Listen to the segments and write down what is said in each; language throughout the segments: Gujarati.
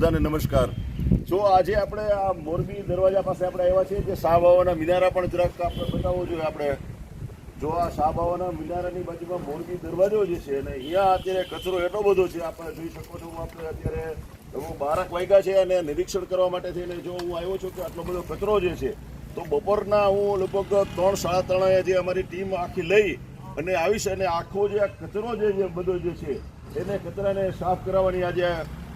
બધાને નમસ્કાર. જો આજે આપણે આ મોરબી દરવાજા પાસે આપણે આવ્યા છીએ કે શાહ બાવાના મિનારા પણ જરાક આપણે બતાવવો જોઈએ આપણે. જો આ શાહ બાવાના મિનારાની બાજુમાં મોરબી દરવાજો જે છે અને અહીંયા અત્યારે કચરો એટલો બધો છે, આપણે જોઈ શકો છો આપણે અત્યારે હું બારક વાગ્યા છે અને નિરીક્ષણ કરવા માટે થઈને જો હું આવ્યો છું કે આટલો બધો કચરો જે છે, તો બપોરના હું લગભગ ત્રણ, સાડા ત્રણે જે અમારી ટીમ આખી લઈ અને આવીશ અને આખો જે આ કચરો જે બધો જે છે, એને કચરાને સાફ કરાવવાની આજે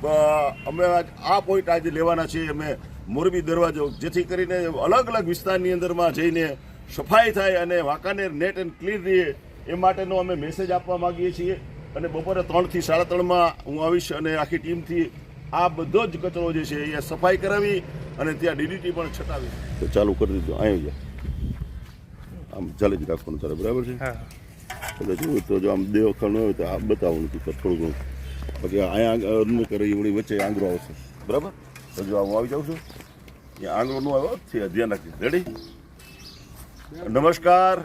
અમે આ પોઈન્ટ આજે લેવાના છીએ. અમે મોરબી દરવાજો જેથી કરીને અલગ અલગ વિસ્તારની અંદરમાં જઈને સફાઈ થાય અને વાંકાનેર નેટ એન્ડ ક્લીન રહે એ માટેનો અમે મેસેજ આપવા માંગીએ છીએ. અને બપોરે ત્રણથી સાડા ત્રણમાં હું આવીશ અને આખી ટીમથી આ બધો જ કચરો જે છે એ સફાઈ કરાવી અને ત્યાં ડીડીટી પણ છટાવી તો ચાલુ કરી દીધું. અહીં આમ ચાલે જ રાખવાનું તારે. બરાબર છે? કદાચ હોય તો જો આમ દેવખણ ન હોય તો આ બતાવવાનું તું થોડું ઘણું પછી અહીંયા અન્ન કરે એવડી વચ્ચે આંગળો આવશે. બરાબર? તો જો હું આવી જાઉં છું. આંગળો ન આવ્યો છે ધ્યાન રાખી રેડી નમસ્કાર.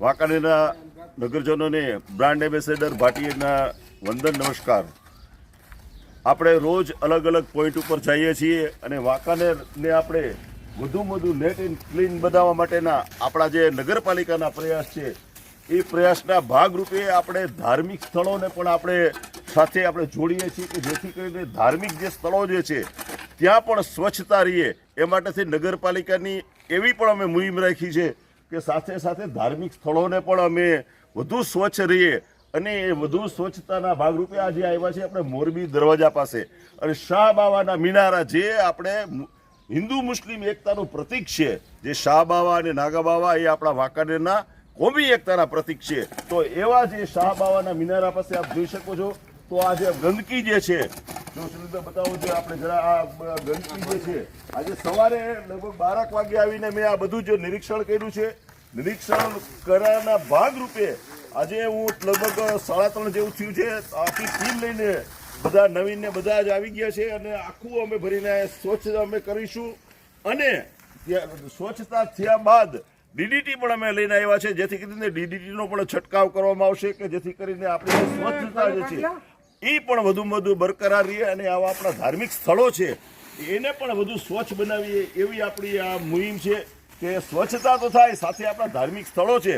વાંકાનેરના નગરજનોને બ્રાન્ડ એમ્બેસેડર ભાટીના વંદન નમસ્કાર. આપણે રોજ અલગ અલગ પોઈન્ટ ઉપર જઈએ છીએ અને વાંકાનેરને આપણે વધુમાં વધુ નેટ એન્ડ ક્લીન બનાવવા માટેના આપણા જે નગરપાલિકાના પ્રયાસ છે એ પ્રયાસના ભાગરૂપે આપણે ધાર્મિક સ્થળોને પણ આપણે સાથે આપણે જોડીએ છીએ કે જેથી કરીને ધાર્મિક જે સ્થળો જે છે, ત્યાં પણ સ્વચ્છતા રહીએ. એ માટેથી નગરપાલિકાની એવી પણ અમે મુહિમ રાખી છે કે સાથે સાથે ધાર્મિક સ્થળોને પણ અમે વધુ સ્વચ્છ રહીએ. અને એ વધુ સ્વચ્છતાના ભાગરૂપે આજે આવ્યા છે આપણે મોરબી દરવાજા પાસે. અને શાહ બાવાના મિનારા જે આપણે હિન્દુ મુસ્લિમ એકતાનું પ્રતીક છે, જે શાહ બાવા અને નાગા બાવા એ આપણા વાંકાનેરના કોમી એકતાના પ્રતીક છે. તો એવા જે શાહ બાવાના મિનારા પાસે આપ જોઈ શકો છો, તો આ જે ગંદકી જે છે, જો સુનિતા બતાવો જો આપણે જરા આ ગંદકી જે છે, આજે સવારે લગભગ બારક વાગે આવીને મેં આ બધું જે નિરીક્ષણ કર્યું છે. નિરીક્ષણ કરવાના ભાગરૂપે આજે હું લગભગ સાડા ત્રણ જેવું થયું છે. આખી ટીમ લઈને બધા નવીન ને બધા જ આવી ગયા છે અને આખું અમે ભરીને સ્વચ્છ અમે કરીશું. અને સ્વચ્છતા થયા બાદ ડીડીટી પણ અમે લઈને આવ્યા છે, જેથી કરીને ડીડીટીનો પણ છંટકાવ કરવામાં આવશે કે જેથી કરીને આપણી સ્વચ્છતા જે છે, એ પણ વધુમાં વધુ બરકરાર રહે અને આવા આપણા ધાર્મિક સ્થળો છે, એને પણ વધુ સ્વચ્છ બનાવીએ એવી આપણી આ મુહિમ છે કે સ્વચ્છતા તો થાય, સાથે આપણા ધાર્મિક સ્થળો છે.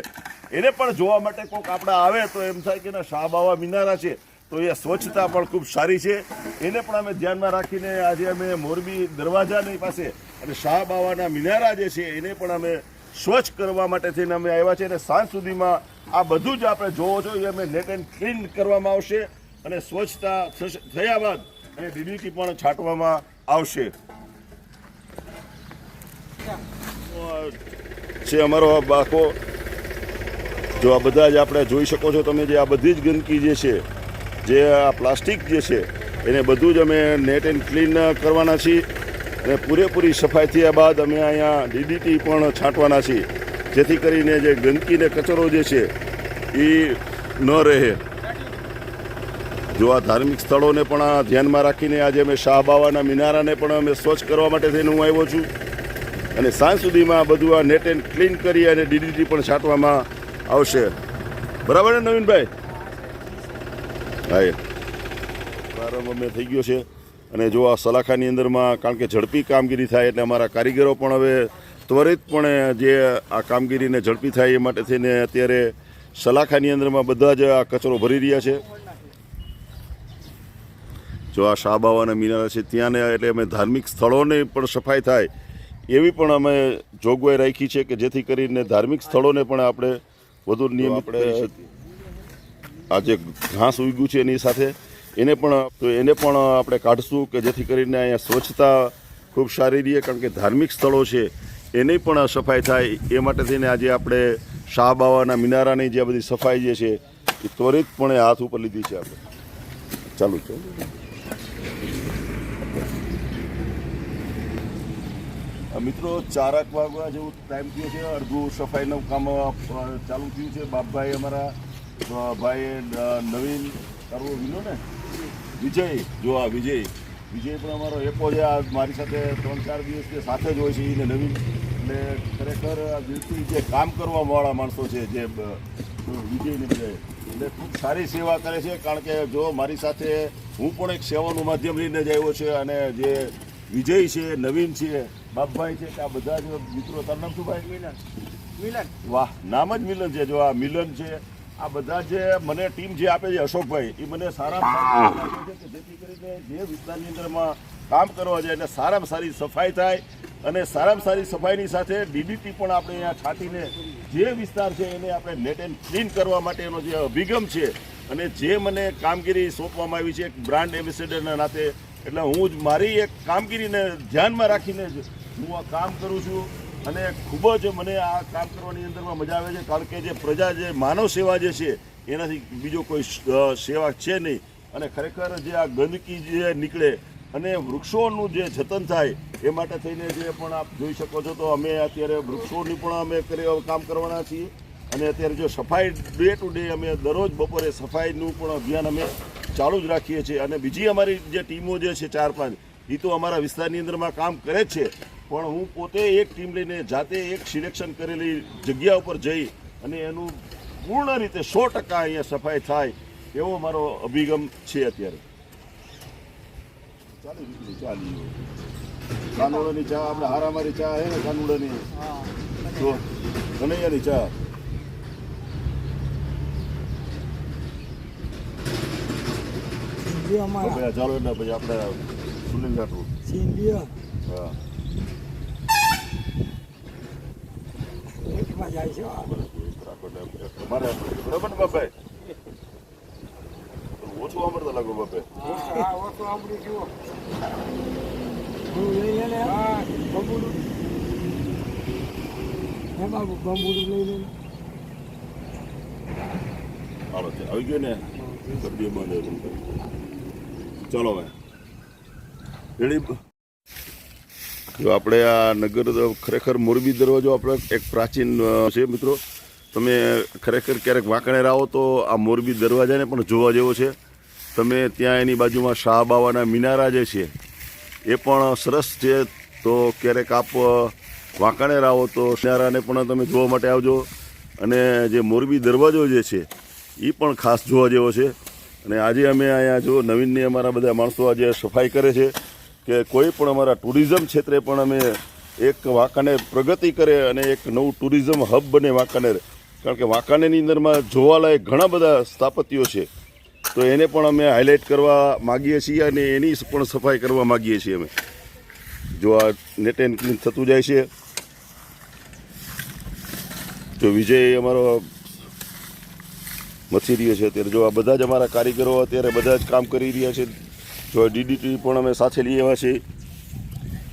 એને પણ જોવા માટે કોઈક આપણા આવે તો એમ થાય કે શાહ બાવા મિનારા છે, તો એ સ્વચ્છતા પણ ખૂબ સારી છે. એને પણ અમે ધ્યાનમાં રાખીને આજે અમે મોરબી દરવાજાની પાસે અને શાહ બાવાના મિનારા જે છે, એને પણ અમે સ્વચ્છ કરવા માટે થઈને અમે આવ્યા છે અને સાંજ સુધીમાં આ બધું જ આપણે જોવો જોઈએ અમે નેટ એન્ડ ક્લીન કરવામાં આવશે અને સ્વચ્છતા થયા બાદ અને ડીડીટી પણ છાંટવામાં આવશે. છે અમારો બાકો. જો આ બધા જ આપણે જોઈ શકો છો, તમે જે આ બધી જ ગંદકી જે છે, જે આ પ્લાસ્ટિક જે છે, એને બધું જ અમે નેટ એન્ડ ક્લીન કરવાના છીએ. અને પૂરેપૂરી સફાઈ થયા બાદ અમે અહીંયા ડીડીટી પણ છાંટવાના છીએ. જેથી કરીને જે ગંદકી ને કચરો જે છે, એ ન રહે. જો આ ધાર્મિક સ્થળોને પણ આ ધ્યાનમાં રાખીને આજે અમે શાહ બાવાના મિનારાને પણ અમે સ્વચ્છ કરવા માટે થઈને હું આવ્યો છું. અને સાંજ સુધીમાં બધું આ નેટ એન્ડ ક્લીન કરી અને ડીડીટી પણ છાંટવામાં આવશે. બરાબર ને નવીનભાઈ? હા, એ. પ્રારંભ અમે થઈ ગયો છે. અને જો આ સલાખાની અંદરમાં કારણ કે ઝડપી કામગીરી થાય એટલે અમારા કારીગરો પણ હવે ત્વરિતપણે જે આ કામગીરીને ઝડપી થાય એ માટે થઈને અત્યારે સલાખાની અંદરમાં બધા જ આ કચરો ભરી રહ્યા છે. જો આ શાહબાવાના મિનારા છે ત્યાંને એટલે અમે ધાર્મિક સ્થળોની પણ સફાઈ થાય એવી પણ અમે જોગવાઈ રાખી છે કે જેથી કરીને ધાર્મિક સ્થળોને પણ આપણે વધુ નિયમ આપણે આ જે ઘાસ ઉગ્યું છે એની સાથે એને પણ એને પણ આપણે કાઢશું કે જેથી કરીને અહીંયા સ્વચ્છતા ખૂબ સારી રહે, કારણ કે ધાર્મિક સ્થળો છે, એની પણ સફાઈ થાય. એ માટે થઈને આજે આપણે શાહ બાવાના મિનારાની જે બધી સફાઈ જે છે, એ ત્વરિતપણે હાથ ઉપર લીધી છે આપણે. ચાલુ ચાલુ મિત્રો ચારક વાગવા જેવું ટાઈમ થયો છે, અડધું સફાઈનું કામ ચાલુ થયું છે. બાપભાઈ અમારા ભાઈ નવીન કરવો વિનો ને? વિજય જો આ વિજય. વિજય પણ અમારો એકો છે. આ મારી સાથે ત્રણ ચાર દિવસ કે સાથે જ હોય છે એને નવીન. એટલે ખરેખર આ દિલથી જે કામ કરવા વાળા માણસો છે જે વિજયને બધાએ. એટલે ખૂબ સારી સેવા કરે છે. કારણ કે જો મારી સાથે હું પણ એક સેવાનું માધ્યમ લઈને જ આવ્યો છે અને જે વિજય છે નવીન છે બાપભાઈ છે આ બધા જ મિત્રો. તારું નામ શું ભાઈ? મિલન. મિલન. વાહ નામ જ મિલન છે. જો આ મિલન છે આ બધા જે મને ટીમ જે આપે છે, અશોકભાઈ, એ મને સારી જેથી કરીને જે વિસ્તારની અંદરમાં કામ કરવા જાય એટલે સારામાં સારી સફાઈ થાય અને સારામાં સારી સફાઈની સાથે ડીડીટી પણ આપણે અહીંયા છાંટીને જે વિસ્તાર છે એને આપણે નેટ એન્ડ ક્લીન કરવા માટેનો જે અભિગમ છે અને જે મને કામગીરી સોંપવામાં આવી છે એક બ્રાન્ડ એમ્બેસેડરના નાતે, એટલે હું જ મારી એક કામગીરીને ધ્યાનમાં રાખીને જ હું આ કામ કરું છું. અને ખૂબ જ મને આ કામ કરવાની અંદરમાં મજા આવે છે, કારણ કે જે પ્રજા જે માનવ સેવા જે છે, એનાથી બીજો કોઈ સેવા છે નહીં. અને ખરેખર જે આ ગંદકી જે નીકળે અને વૃક્ષોનું જે જતન થાય, એ માટે થઈને જે પણ આપ જોઈ શકો છો, તો અમે અત્યારે વૃક્ષોની પણ અમે કામ કરવાના છીએ. અને અત્યારે જો સફાઈ ડે ટુ ડે અમે દરરોજ બપોરે સફાઈનું પણ અભિયાન અમે ચાલુ જ રાખીએ છીએ. અને બીજી અમારી જે ટીમો જે છે, ચાર પાંચ એ તો અમારા વિસ્તારની અંદરમાં કામ કરે છે. પણ હું પોતે એક ટીમ લઈને જાતે એક સિલેક્શન કરેલી જગ્યા ઉપર જઈ અને એનું પૂર્ણ રીતે સો ટકા અહીંયા સફાઈ થાય એવો મારો અભિગમ છે અત્યારે. કાનુડાની ચા આપણે હારામારી ચા હે ને કાનુડાની? તો કનૈયાની ચા. ચાલો એટલે પછી આપણે સુનિલ ઘાટું સિંધીઓ હા એકમાં જાય છે તમારે બરાબર ને બાપભાઈ ઓછું સાંભળતા લાગો બાપે હા ઓછું આપણી જુઓ આવી ગયો ને ચલો ભાઈ રેડી. જો આપણે આ નગર ખરેખર મોરબી દરવાજો આપણે એક પ્રાચીન છે મિત્રો. તમે ખરેખર ક્યારેક વાંકણે આવો તો આ મોરબી દરવાજાને પણ જોવા જેવો છે. તમે ત્યાં એની બાજુમાં શાહબાવાના મિનારા જે છે એ પણ સરસ છે. તો ક્યારેક આપ અ, વાંકાનેર આવો તો મિનારાને પણ તમે જોવા માટે આવજો. અને જે મોરબી દરવાજો જે છે એ પણ ખાસ જોવા જેવો છે. અને આજે અમે અહીંયા જો નવીનની અમારા બધા માણસો આજે સફાઈ કરે છે. કે કોઈ પણ અમારા ટુરિઝમ ક્ષેત્રે પણ અમે એક વાંકાનેર પ્રગતિ કરે અને એક નવું ટુરિઝમ હબ બને વાંકાનેર. કારણ કે વાંકાનેરની અંદરમાં જોવાલાયક ઘણા બધા સ્થાપત્યો છે. તો એને પણ અમે હાઇલાઇટ કરવા માગીએ છીએ અને એની પણ સફાઈ કરવા માગીએ છીએ અમે. જો આ નેટ એન્ડ ક્લીન થતું જાય છે. જો વિજય અમારો મથી રહ્યો છે, અત્યારે જો આ બધા જ અમારા કારીગરો અત્યારે બધા જ કામ કરી રહ્યા છે. જો ડીડીટી પણ અમે સાથે લઈ આવ્યા છીએ.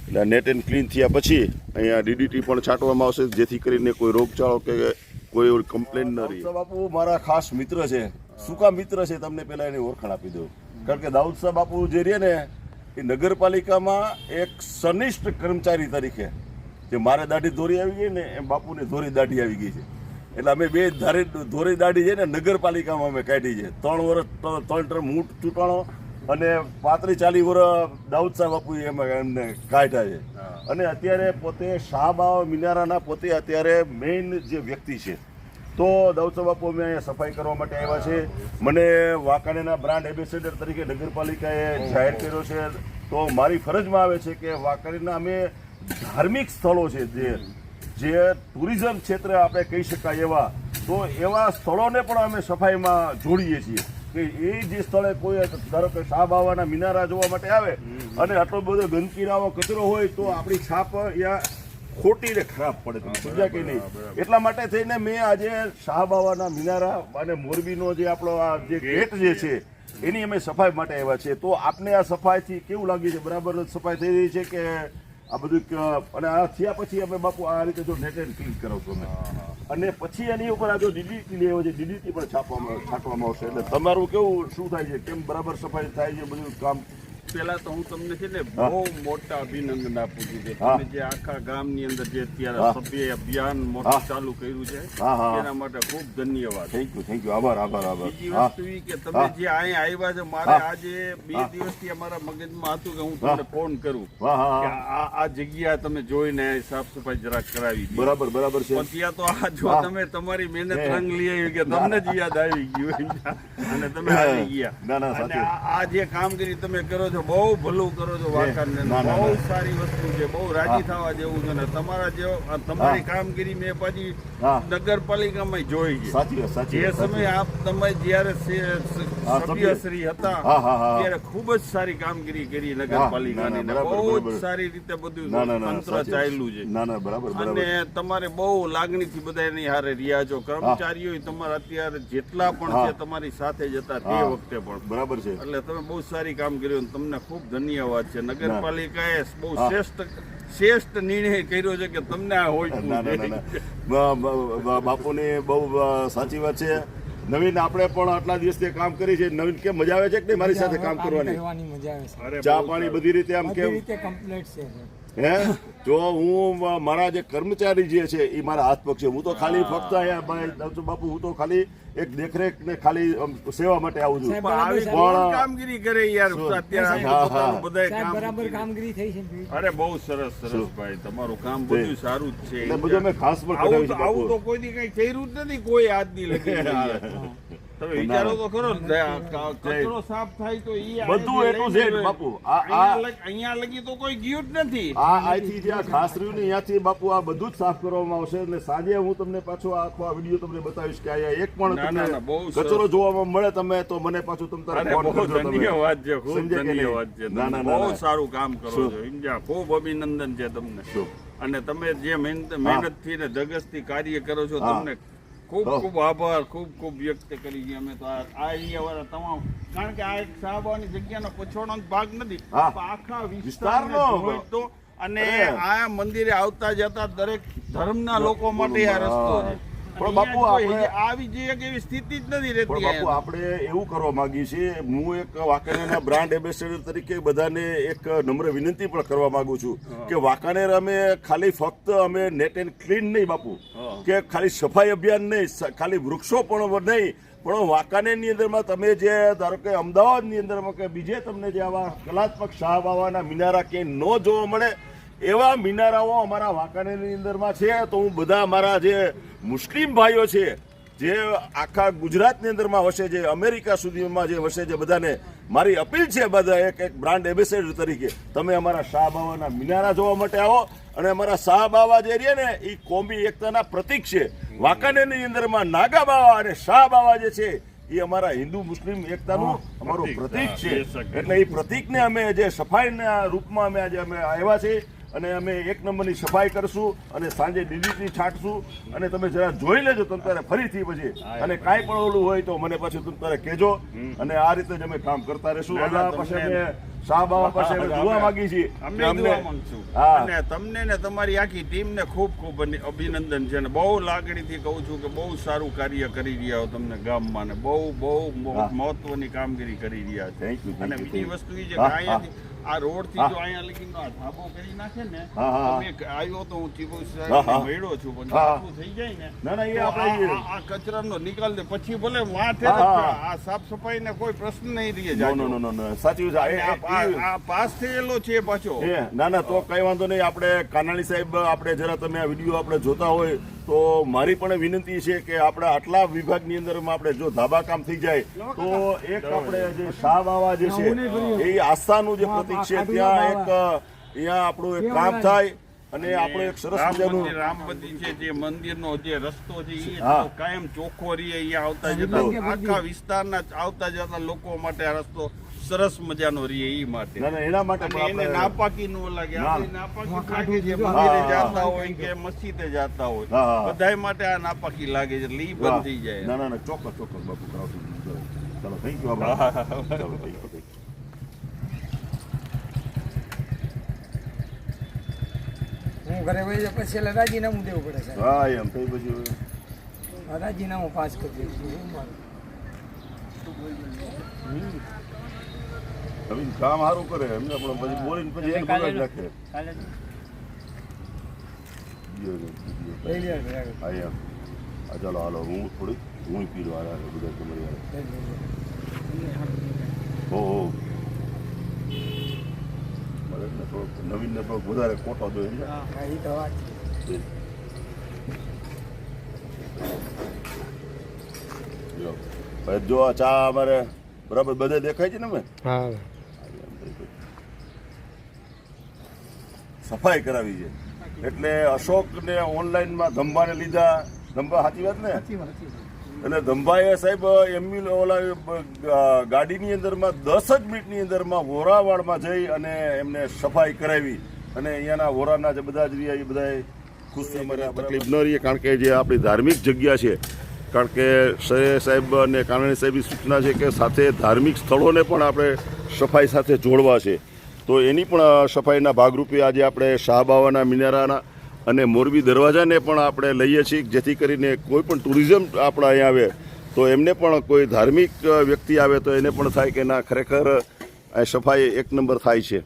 એટલે નેટ એન્ડ ક્લીન થયા પછી અહીંયા ડીડીટી પણ છાંટવામાં આવશે, જેથી કરીને કોઈ રોગચાળો કે કોઈ કમ્પ્લેન ન રહી. બાપુ મારા ખાસ મિત્ર છે. સુકા મિત્ર છે તમને પહેલાં એની ઓળખાણ આપી દઉં. કારણ કે દાઉદ સાહેબ બાપુ જે રહે ને, એ નગરપાલિકામાં એક સનિષ્ઠ કર્મચારી તરીકે, જે મારે દાઢી ધોરી આવી ગઈ ને, એમ બાપુને ધોરી દાઢી આવી ગઈ છે. એટલે અમે બે ધારે ધોરી દાઢી છે ને નગરપાલિકામાં અમે કાઢી છે. ત્રણ વર્ષ ત્રણ ટર્મ હું ચૂંટાણો અને પાંત્રીસ ચાલીસ વર્ષ દાઉદ સાહેબ બાપુ એમાં એમને કાઢ્યા છે. અને અત્યારે પોતે શાહબાવ મિનારાના પોતે અત્યારે મેઇન જે વ્યક્તિ છે. તો દાઉદ સાહેબ બાપુ અમે અહીંયા સફાઈ કરવા માટે આવ્યા છે. મને વાંકાણીના બ્રાન્ડ એમ્બેસેડર તરીકે નગરપાલિકાએ જાહેર કર્યો છે. તો મારી ફરજમાં આવે છે કે વાંકાણીના અમે ધાર્મિક સ્થળો છે જે જે ટુરિઝમ ક્ષેત્રે આપણે કહી શકાય એવા. તો એવા સ્થળોને પણ અમે સફાઈમાં જોડીએ છીએ. કે એ જે સ્થળે કોઈ ધારો કે શાહબાવાના મિનારા જોવા માટે આવે અને આટલો બધો ગંદકીરાઓ કચરો હોય તો આપણી છાપ યા ખોટી ને ખરાબ પડે સમજ્યા કે નહીં? એટલા માટે થઈને મેં આજે શાહબાવાના મિનારા અને મોરબીનો જે આપણો આ જે ગેટ જે છે એની અમે સફાઈ માટે આવ્યા છે તો આપને આ સફાઈથી કેવું લાગ્યું છે? બરાબર સફાઈ થઈ રહી છે કે આ બધું અને આ થયા પછી અમે બાપુ આ રીતે જો નેટ એન્ડ ક્લિક કરો છો અમે. અને પછી એની ઉપર આ જો ડીડીટી લેવો છે ડીડીટી પણ છાપવામાં છાંટવામાં આવશે. એટલે તમારું કેવું શું થાય છે? કેમ બરાબર સફાઈ થાય છે બધું કામ? પેલા તો હું તમને છે ને બહુ મોટા અભિનંદન આપું છું કે તમે જે આખા ગામની અંદર જે અત્યારે સભ્ય અભિયાન મોટું ચાલુ કર્યું છે. એના માટે ખૂબ ધન્યવાદ. થેન્ક યુ થેન્ક યુ આભાર આભાર આભાર. બીજી વસ્તુ કે તમે જે અહીં આવ્યા છે મારે આજે બે. દિવસથી અમારા મગજમાં હતું કે હું તમને ફોન કરું. કે આ આ જગ્યા તમે જોઈને સાફ સફાઈ જરાક કરાવી બરાબર બરાબર છે. ત્યાં તો આ જો તમે તમારી મહેનત. રંગ લઈ આવી કે તમને જ યાદ આવી ગયું અને તમે આવી ગયા. અને આ આ જે કામગીરી તમે કરો છો બહુ ભલું કરો છો વાંકાને બહુ સારી વસ્તુ છે બહુ રાજી થવા જેવું છે ને તમારા જેવો તમારી કામગીરી મેં પછી નગરપાલિકામાં જોઈ છે. જે સમયે આપ તમે જ્યારે સભ્યશ્રી હતા. ત્યારે ખૂબ જ સારી કામગીરી કરી નગરપાલિકાની બહુ જ સારી રીતે બધું તંત્ર ચાલ્યું છે. અને તમારે બહુ લાગણીથી બધા એની હારે રહ્યા છો. કર્મચારીઓ તમારા અત્યારે જેટલા પણ છે તમારી સાથે જ હતા તે વખતે પણ. બરાબર છે. એટલે તમે બહુ સારી કામગીરી કર્યું અને તમને ખૂબ ધન્યવાદ છે. નગરપાલિકાએ બહુ શ્રેષ્ઠ શ્રેષ્ઠ નિર્ણય કર્યો છે કે તમને આ હોય બાપુની બહુ સાચી વાત છે. નવીન આપણે પણ આટલા દિવસથી કામ કરી છે. નવીન કેમ મજા આવે છે કે નહીં? મારી સાથે કામ કરવાની. કરવાની મજા આવે છે અરે ચા પાણી બધી રીતે આમ બધી કેમ? કમ્પ્લીટ છે હે? જો હું મારા જે કર્મચારી જે છે એ મારા હાથ પગ છે. હું તો ખાલી ફક્ત અહીંયા બાપુ હું તો ખાલી એક દેખરેખ ને ખાલી સેવા માટે આવું છું. કામગીરી કરે યાર અત્યારે હા, હા. બધાય બરાબર કામગીરી થઈ છે અરે બહુ સરસ સરસ ભાઈ. તમારું કામ બધું સારું જ છે. એટલે બધું અમે ખાસ પણ આવું તો- કોઈ દી કઈ કર્યું જ નથી કોઈ હાથ નહીં લગી તમે વિચારો તો ખરો ને, આ ક- કચરો સાફ થાય તો ઈ બધું અહીંયાથી A to Z, લઈને બાપુ. આ- અહીંયા આ- લગ- અહીંયા લગી તો કોઈ ગયું જ નથી. આ અહીંથી જે આ ઘાસ રહ્યું ને અહીંયાથી બાપુ આ બધું જ સાફ કરવામાં આવશે. અને સાંજે હું તમને પાછો આખો આ વીડિયો તમને બતાવીશ કે અહીંયા એક પણ તમને કચરો જોવામાં મળે તમે તો મને પાછું તમે તારે ફોન કરજો તમે. ધન્યવાદ છે ખૂબ? ધન્યવાદ છે. ના, ના, બહુ સારું કામ કરો છો ઇન્ડિયા ખૂબ અભિનંદન છે તમને. અને તમે જે મહેનત મહેનતથી ને ધગસથી કાર્ય કરો છો તમને ખૂબ. ખૂબ આભાર ખૂબ ખૂબ વ્યક્ત કરી છે અમે તો. આ એરિયા એરિયાવાળા તમામ કારણ કે આ એક સાહેબાની જગ્યાનો પછોડો ભાગ નથી. આખા વિસ્તારનો. તો અને આ મંદિરે આવતા જતા દરેક ધર્મના લોકો માટે આ રસ્તો છે. પણ બાપુ આપણે- આવી જે એવી સ્થિતિ જ નથી પણ રહેતી બાપુ આપણે એવું કરવા માંગીએ છીએ હું એક વાંકાનેરના બ્રાન્ડ એમ્બેસેડર તરીકે બધાને એક નમ્ર વિનંતી પણ કરવા માંગુ છું કે વાંકાનેર અમે ખાલી ફક્ત અમે નેટ એન્ડ ક્લીન નહીં બાપુ. કે ખાલી સફાઈ અભિયાન નહીં ખાલી વૃક્ષો પણ નહીં પણ વાંકાનેરની અંદરમાં તમે જે ધારો કે અમદાવાદની અંદરમાં કે બીજે તમને જે આવા કલાત્મક શાહ બાવાના મિનારા ક્યાંય ન જોવા મળે એવા મિનારાઓ અમારા વાંકાનેરની અંદરમાં છે તો હું બધા અમારા જે મુસ્લિમ ભાઈઓ છે જે આખા ગુજરાતની અંદરમાં વસે છે અમેરિકા સુધીમાં જે વસે છે બધાને મારી અપીલ છે બધા એક એક બ્રાન્ડ એમ્બેસેડર તરીકે તમે અમારા શાહ બાવાના મિનારા જોવા માટે આવો અને અમારા શાહ બાવા જે રહે ને એ કોમી એકતાના પ્રતીક છે. વાંકાનેરની અંદરમાં નાગા બાવા અને શાહ બાવા જે છે એ અમારા હિન્દુ મુસ્લિમ એકતાનું અમારું પ્રતીક, છે. એટલે એ પ્રતીકને અમે જે સફાઈના રૂપમાં અમે આજે અમે આવ્યા છે અને અમે એક નંબરની સફાઈ કરશું અને સાંજે ડીડીટી છાંટશું અને તમે જરા જોઈ લેજો તમે તારે ફરીથી પછી. અને કાંઈ પણ ઓલું હોય તો મને પછી તમે તારે કહેજો. અને આ રીતે જ અમે કામ કરતા રહેશું. અલ્લાહ પાસે અમે શાહ પાસે અમે દુઆ માંગી છીએ અમે દુઆ માંગશું. અને તમને ને તમારી આખી ટીમને ખૂબ ખૂબ અભિ- અભિનંદન છે. અને બહુ લાગણીથી કહું છું કે બહુ સારું કાર્ય કરી રહ્યા હો તમને ગામમાં ને બહુ બહુ મહત્વની કામગીરી કરી રહ્યા છે. અને બીજી વસ્તુ એ છે કે. અહીંયાથી આ રોડથી. જો અહીંયા લગીનો આ ધાબો કરી નાખે ને. તમે આવ્યો તો હું હા. સાહેબ મળ્યો છું પણ. આટલું થઈ જાય ને ના, ના, એ આપણે આ- કચરાનો નિકાલ દે પછી ભલે માથે હા, આ સાફ સફાઈ ને કોઈ પ્રશ્ન નહીં રહે જાય. નો નો નો સાચું છે આ પાસ થયેલો છે પાછો ના ના તો કઈ વાંધો નહીં આપણે કાનાણી સાહેબ આપણે જરા તમે આ વીડિયો આપણે જોતા હોય તો મારી પણ વિનંતી છે કે આપણે આટલા વિભાગની અંદરમાં આપણે જો ધાબા કામ થઈ જાય તો એક આપણે જે શાહ બાવા જે છે એ આસ્થાનું જે પ્રતીક છે ત્યાં એક અહીંયા આપણું એક કામ થાય અને આપણું એક સરસ રામ મજાનું મંદિર રામ મંદિર છે જે મંદિરનો જે રસ્તો છે એ હા. કાયમ ચોખ્ખો રહી અહીંયા આવતા જતા આખા વિસ્તારના આવતા જતા લોકો માટે આ રસ્તો સરસ મજાનો રીએ એ માટે. ના ના એના માટે એને નાપાકી નો લાગે. નાપાકી છે. મંદિરે જાતા હોય કે મસ્જિદે જાતા હોય. બધાય માટે આ નાપાકી લાગે છે એટલે ઈ બંધ થઈ જાય. ના ના ના ચોક્કસ ચોક્કસ બાપુ કરાવશું ચલો ચલો થેન્ક યુ ચલો thank you, હું ઘરે વહી પછી એટલે રાજીનામું દેવું પડે સાહેબ. હા એમ થઈ પછી રાજીનામું પાસ કરી દઈશું. શું કામ સારું કરે એમને પણ પછી બોલીને પછી એને બગાડી નાખે. ને, હા એમ. હા ચાલો હાલો હું થોડી હું પી લો હારે હારે બધા તમારી હારે. હો હો મારે ને થોડોક નવીનને થોડોક વધારે કોટો જોઈએ છે. હા એ તો વાત છે. જો. ભાઈ જો આ ચા અમારે બરાબર બધે દેખાય છે ને અમે? હા. સફાઈ કરાવી છે. એટલે અશોકને ઓનલાઈનમાં ધંભાને લીધા. ધંભા સાચી વાત ને? એટલે ધંભાએ સાહેબ એમ્બ્યુલ ઓલા ગાડીની અંદરમાં દસ જ મિનિટની અંદરમાં વોરાવાડમાં જઈ અને એમને સફાઈ કરાવી. અને અહીંયાના વોરાના જે બધા જ રહ્યા એ બધા ખુશ તકલીફ ન રહીએ કારણ કે જે આપણી ધાર્મિક જગ્યા છે કારણ કે સરે સાહેબ અને કાનણી સાહેબની સૂચના છે કે સાથે ધાર્મિક સ્થળોને પણ આપણે સફાઈ સાથે જોડવા છે. તો એની પણ સફાઈના ભાગરૂપે આજે આપણે શાહબાવાના મિનારાના અને મોરબી દરવાજાને પણ આપણે લઈએ છીએ, જેથી કરીને કોઈ પણ ટુરિઝમ આપણા અહીંયા આવે, તો એમને પણ કોઈ ધાર્મિક વ્યક્તિ આવે તો એને પણ થાય કે ના, ખરેખર આ સફાઈ એક નંબર થાય છે.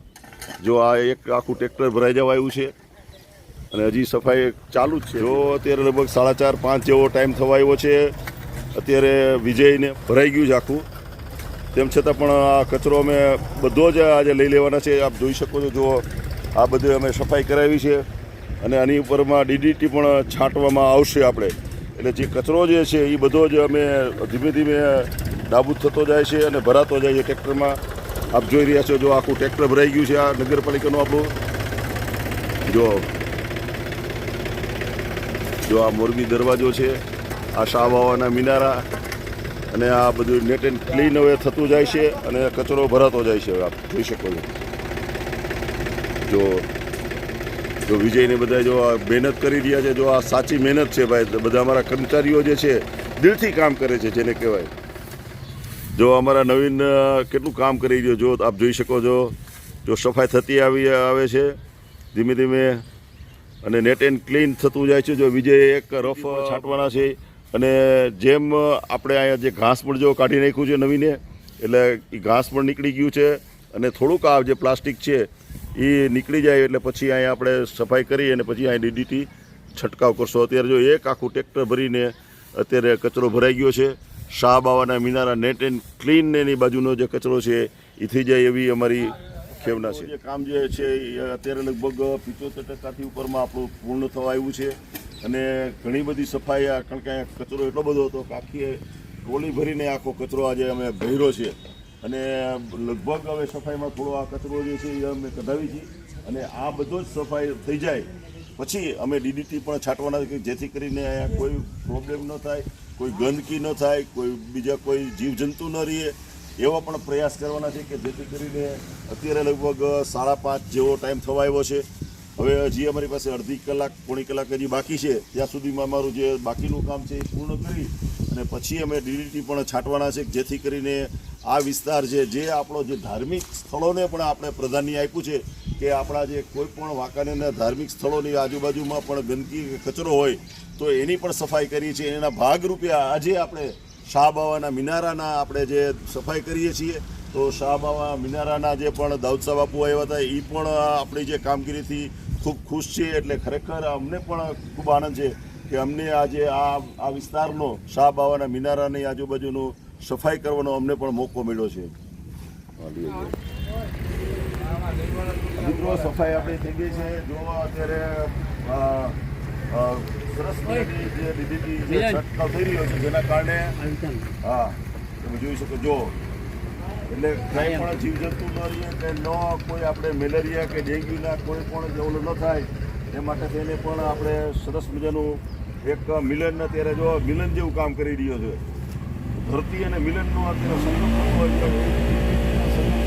જો આ એક આખું ટ્રેક્ટર ભરાઈ જવા આવ્યું છે અને હજી સફાઈ ચાલુ જ છે. જો અત્યારે લગભગ સાડા ચાર, પાંચ જેવો ટાઈમ થવા આવ્યો છે, અત્યારે વિજયને ભરાઈ ગયું છે આખું. તેમ છતાં પણ આ કચરો અમે બધો જ આજે લઈ લેવાના છે. આપ જોઈ શકો છો જો આ બધું અમે સફાઈ કરાવી છે અને આની ઉપરમાં ડીડીટી પણ છાંટવામાં આવશે આપણે. એટલે જે કચરો જે છે, એ બધો જ અમે ધીમે ધીમે નાબૂદ થતો જાય છે અને ભરાતો જાય છે ટ્રેક્ટરમાં. આપ જોઈ રહ્યા છો જો આખું ટ્રેક્ટર ભરાઈ ગયું છે આ નગરપાલિકાનું આપણું. જો જો આ મોરબી દરવાજો છે, આ શાહ બાવાના મિનારા. અને આ બધું નેટ એન્ડ ક્લીન હવે થતું જાય છે અને કચરો ભરાતો જાય છે હવે આપ જોઈ શકો છો. જો જો વિજયને બધા જો આ મહેનત કરી રહ્યા છે, જો આ સાચી મહેનત છે ભાઈ બધા અમારા કર્મચારીઓ જે છે, દિલથી કામ કરે છે જેને કહેવાય. જો અમારા નવીન કેટલું કામ કરી રહ્યો જો આપ જોઈ શકો છો. જો સફાઈ થતી આવી, આવે છે, ધીમે ધીમે. અને નેટ એન્ડ ક્લીન થતું જાય છે. જો વિજય એક રફ છાંટવાના છે. અને જેમ આપણે અહીંયા જે ઘાસ પણ જો કાઢી નાખ્યું છે નવીને, એટલે એ ઘાસ પણ નીકળી ગયું છે અને થોડુંક આ જે પ્લાસ્ટિક છે એ નીકળી જાય એટલે પછી અહીંયા આપણે સફાઈ કરી અને પછી અહીં ડીડીટી છંટકાવ કરશો. અત્યારે જો એક આખું ટ્રેક્ટર ભરીને અત્યારે કચરો ભરાઈ ગયો છે. શાહબાવાના મિનારા નેટ એન્ડ ક્લીન એની બાજુનો જે કચરો છે એ થઈ જાય એવી અમારી ખેવના છે. કામ જે છે અત્યારે લગભગ પિત્તોતેર ટકાથી ઉપરમાં આપણું પૂર્ણ થવા આવ્યું છે. અને ઘણી બધી સફાઈ આ, કારણ કે કચરો એટલો બધો હતો કે આખી ટોલી ભરીને આખો કચરો આજે અમે ભર્યો છે. અને લગભગ હવે સફાઈમાં થોડો આ કચરો જે છે એ અમે કઢાવી છીએ અને આ બધો જ સફાઈ થઈ જાય. પછી અમે ડીડીટી પણ છાંટવાના કે જેથી કરીને અહીંયા કોઈ પ્રોબ્લેમ ન થાય, કોઈ ગંદકી ન થાય, કોઈ બીજા કોઈ જીવજંતુ ન રહીએ એવા પણ પ્રયાસ કરવાના છે કે જેથી કરીને અત્યારે લગભગ સાડા પાંચ જેવો ટાઈમ થવા આવ્યો છે. હવે હજી અમારી પાસે અડધી કલાક, પોણી કલાક હજી બાકી છે. ત્યાં સુધીમાં અમારું જે બાકીનું કામ છે એ પૂર્ણ કરી અને પછી અમે ડીડીટી પણ છાંટવાના છે, જેથી કરીને આ વિસ્તાર છે, જે આપણો જે ધાર્મિક સ્થળોને પણ આપણે પ્રાધાન્ય આપ્યું છે કે આપણા જે કોઈ પણ વાંકાનેરના ધાર્મિક સ્થળોની આજુબાજુમાં પણ ગંદકી કચરો હોય, તો એની પણ સફાઈ કરી છે એના ભાગરૂપે આજે આપણે શાહબાવાના મિનારાના આપણે જે સફાઈ કરીએ છીએ, તો શાહબાવા મિનારાના જે પણ દાઉદસા બાપુ આવ્યા હતા એ પણ આપણી જે કામગીરીથી ખૂબ ખુશ છે એટલે ખરેખર અમને પણ ખૂબ આનંદ છે કે અમને આજે આ આ વિસ્તારનો શાહ બાવાના મિનારાની આજુબાજુનું સફાઈ કરવાનો અમને પણ મોકો મળ્યો છે. મિત્રો સફાઈ આપણી થઈ ગઈ છે. જો અત્યારે અ, અ, સરસ જે DDT જે છંટકાવ થઈ રહ્યો છે જેના કારણે હા તમે જોઈ શકો જો એટલે કંઈ પણ જીવજંતુ ન રહીએ કે ન કોઈ આપણે મેલેરિયા કે ડેન્ગ્યુના કોઈ પણ જેવું ન થાય, એ માટે તેને પણ આપણે સરસ મજાનું એક મિલન અત્યારે જો મિલન જેવું કામ કરી રહ્યો છે. ધરતી અને મિલનનો અત્યારે સંગમ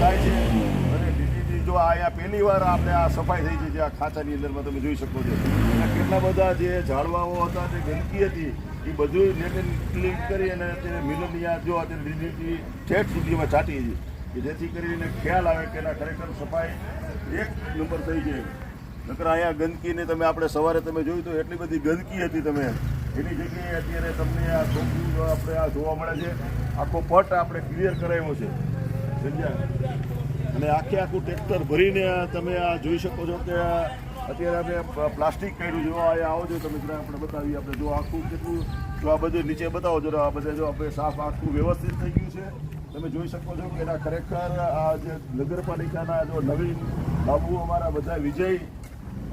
થાય છે. અને DDT જો આ પહેલી વાર આપણે આ સફાઈ થઈ છે જે આ ખાંચાની અંદરમાં તમે જોઈ શકો છો. કેટલા બધા જે ઝાડવાઓ હતા, જે ગંદકી હતી એ બધું ક્લિક કરી અને અત્યારે મિલનિયા આ જો અત્યારે લીલીથી ઠેઠ સુધીમાં ચાટી છે. કે જેથી કરીને ખ્યાલ આવે કે એના ખરેખર સફાઈ એક નંબર થઈ જાય નકર અહીંયા ગંદકીને તમે આપણે સવારે તમે જોયું તો એટલી બધી ગંદકી હતી તમે. એની જગ્યાએ અત્યારે તમને આ ચોખ્ખું આપણે આ જોવા મળે છે, આખો પટ આપણે ક્લિયર કરાવ્યો છે. સમજ્યા? અને આખે આખું ટ્રેક્ટર ભરીને તમે આ જોઈ શકો છો કે અત્યારે આપણે પ્લાસ્ટિક કાઢ્યું જો આ આવો જો તમે જરા આપણે બતાવીએ. આપણે જો આખું કેટલું, જો આ બધું નીચે બતાવો. જરા આ બધા જો આપણે સાફ આખું વ્યવસ્થિત થઈ ગયું છે. તમે જોઈ શકો છો કે એના ખરેખર આ જે નગરપાલિકાના જો નવીન બાબુ અમારા બધા વિજય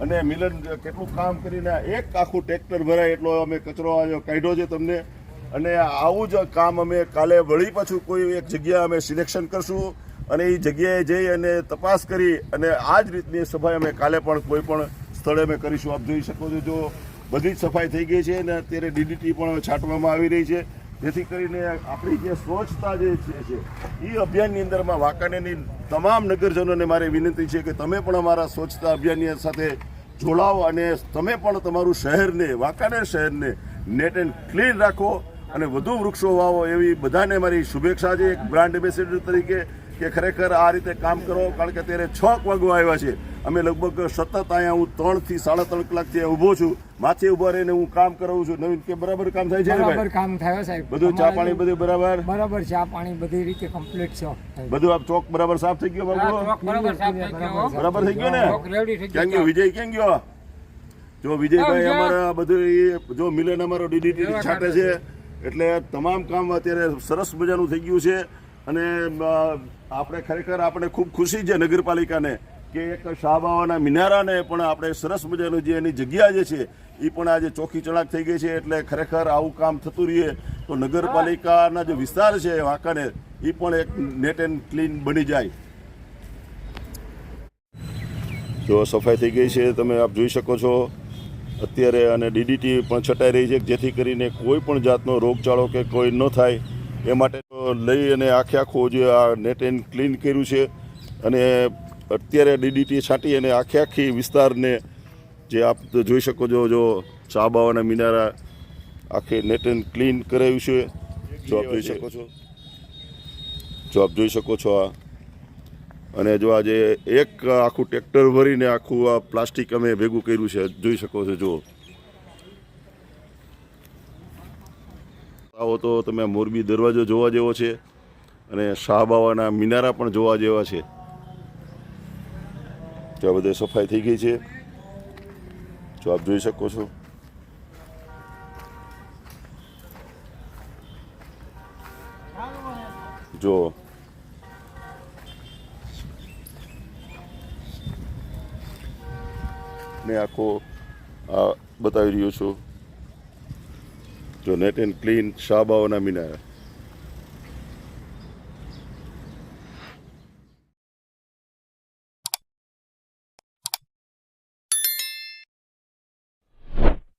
અને મિલન કેટલું કામ કરીને એક આખું ટ્રેક્ટર ભરાય એટલો અમે કચરો કાઢ્યો છે તમને. અને આવું જ કામ અમે કાલે વળી પાછું કોઈ એક જગ્યા અમે સિલેક્શન કરશું. અને એ જગ્યાએ જઈ અને તપાસ કરી અને આ જ રીતની સફાઈ અમે કાલે પણ કોઈ પણ સ્થળે અમે કરીશું. આપ જોઈ શકો છો જો બધી જ સફાઈ થઈ ગઈ છે અને અત્યારે ડીડીટી પણ છાંટવામાં આવી રહી છે. જેથી કરીને આપણી જે સ્વચ્છતા જે છે એ અભિયાનની અંદરમાં વાંકાનેરની તમામ નગરજનોને મારી વિનંતી છે કે તમે પણ અમારા સ્વચ્છતા અભિયાનની સાથે જોડાઓ અને તમે પણ તમારું શહેરને, વાંકાનેર શહેરને નેટ એન્ડ ક્લીન રાખો અને વધુ વૃક્ષો વાવો એવી બધાને મારી શુભેચ્છા છે. એક બ્રાન્ડ એમ્બેસેડર તરીકે કે ખરેખર આ રીતે કામ કરો કારણ કે અત્યારે છ વાગવા આવ્યા છે. અમે લગભગ સતત અહીંયા હું ત્રણથી સાડા ત્રણ કલાકથી અહીંયા ઊભો છું. માથે ઊભા રહીને હું કામ કરાવું છું. નવીન કે બરાબર કામ થાય છે ને બરાબર કામ થયો સાહેબ. બધું ચા પાણી બધું બરાબર? બરાબર ચા પાણી બધી રીતે કમ્પ્લીટ છે. બધું આપ ચોક બરાબર સાફ થઈ ગયો બાબુ બરાબર થઈ ગયો. બરાબર થઈ ગયો ને? ક્યાં ગયો. વિજય ક્યાં ગયો? જો વિજયભાઈ અમારા બધું જો મિલન અમારો ડીડીટી છાંટે છે. એટલે તમામ કામ અત્યારે સરસ મજાનું થઈ ગયું છે. અને આપણે ખરેખર આપણે ખૂબ ખુશી છે નગરપાલિકાને કે એક શાહબાવાના મિનારાને પણ આપણે સરસ મજાનું જે એની જગ્યા જે છે, એ પણ આજે ચોખ્ખી ચણાક થઈ ગઈ છે એટલે ખરેખર આવું કામ થતું રહીએ તો નગરપાલિકાના જે વિસ્તાર છે વાંકાને એ પણ એક નેટ એન્ડ ક્લીન બની જાય. જો સફાઈ થઈ ગઈ છે, તમે આપ જોઈ શકો છો. અત્યારે અને ડીડીટી પણ છટાઈ રહી છે, જેથી કરીને કોઈ પણ જાતનો રોગચાળો કે કોઈ ન થાય, એ માટે લઈ અને આખે આખું જે આ નેટ એન્ડ ક્લીન કર્યું છે અને અત્યારે ડીડીટી છાંટી અને આખે આખી વિસ્તારને જે આપ જોઈ શકો છો, જો ચાબાવાના મિનારા આખે નેટ એન્ડ ક્લીન કરાવ્યું છે. જો આપ જોઈ શકો છો. જો આપ જોઈ શકો છો આ. અને જો આજે એક આખું ટ્રેક્ટર ભરીને આખું આ પ્લાસ્ટિક અમે ભેગું કર્યું છે. જોઈ શકો છો જો આવો તો તમે મોરબી દરવાજો જોવા જેવો છે અને શાહબાવાના મિનારા પણ જોવા જેવા છે. ત્યાં બધે સફાઈ થઈ ગઈ છે. જો આપ જોઈ શકો છો. જો. ને આખો આ બતાવી રહ્યો છું. નેટ એન્ડ ક્લીન શાહબાવાના મિનારા.